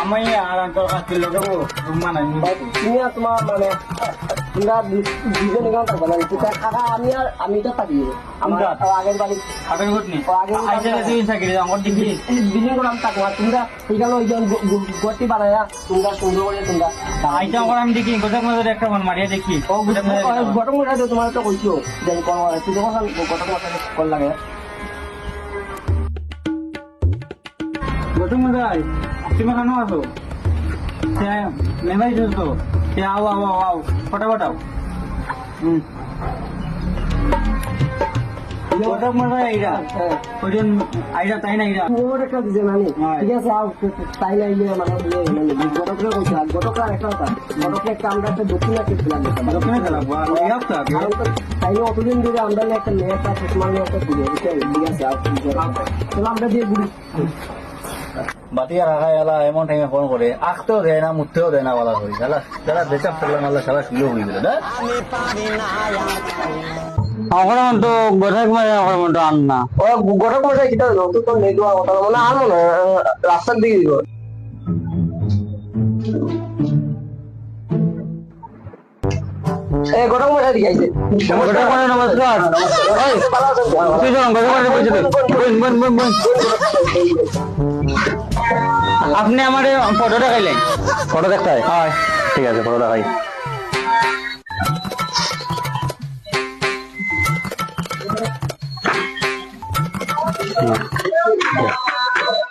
আমি আর তোর কাছে লগাবো মানে তুমি আর তোমার মানে তোমরা দুজন এখানে থাকবে? না কিন্তু কাকা আমি আর আমি তো থাকি। আমার? আগের বাড়ি আগের ঘটনি আগের আইসা তুই চাকরি আমার দেখি বিল্ডিং করে আমি আর তোমরা এখানে ওই যে গড়টি বানায়া তোমরা সুন্দর করে তোমরা আইসা আমার আমি দেখি কোথাও কোথাও একটা মন মারিয়া দেখি। ও গঠন করে তোমার তো কইছো যে কোন তুই যখন গঠন করে কল লাগে গৌতম মজাই তুমি কেন আছো মেমাই তো। সে আও আও আও আও ফটাফট আও। হুম। গৌতম আইরা তাই না আইরা ওর একটা দিছে নানি। ঠিক আছে আও তাই না ইয়ে মানে মানে গঠকরে কইছো আর গঠকরা একটা কথা গঠককে একটা আমরা একটা দক্ষিণ একটা ছিলাম দোকানে খেলাবো আর এই হপ্তা তাই অতদিন ধরে আমরা একটা মেয়ে একটা সুষমা একটা পুজো ঠিক আছে। আর কি করে? চলো আমরা দিয়ে ঘুরি। বাতিয়া রাখা এলা এমন টাইমে ফোন করে আখতেও দেয় না মুততেও দেয় না বলা করি শালা যারা বেচাপ করলাম আল্লাহ সারা শুরু হয়ে গেল আমার তো গোঠাক মারে আমার আন না। ও গঠক মশাই কিটা নতুন তো নেই দেওয়া কথা মানে আর রাস্তার দিকে দিব। আইছে নমস্কার ওই বোন বোন বোন বোন। আপনি আমার ফটো দেখাইলেন ফটো দেখতে হয়? হয়। ঠিক আছে ফটো দেখাই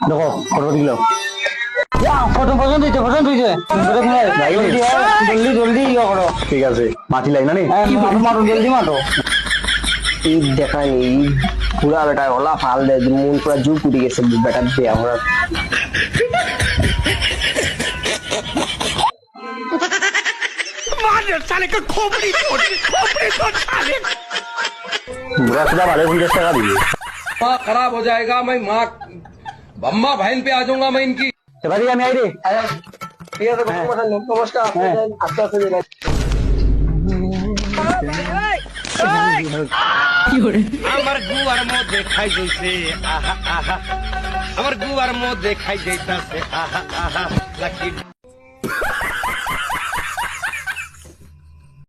দেখো ফটো দিল। ফটো পছন্দ হয়েছে পছন্দ হয়েছে গোঠাক মারে জলদি আয়, জলদি জলদি ইয়ে করো ঠিক আছে মাটি লাই না নি হ্যাঁ, মারো মারো জলদি মারো ঈদ দেখায়নি ঈদ পুরা বেটা ওলা ফাল দে মন পুরা জু পুড়ে গেছে বেটার দিয়ে আমরা বুড়া সুদা ভালো পঞ্চাশ টাকা দিবি माँ खराब हो जाएगा मैं माँ अम्मा बहन पे आ जाऊंगा मैं इनकी এবারে আমি আইরে। ঠিক আছে মশাই নমস্কার। আস্তে আস্তে দিলেন আমার গুয়ার মধ্যে খাই যাইছে আহা আহা। আমার গুয়ার মধ্যে খাই যাইতাছে আহা আহা। লাকি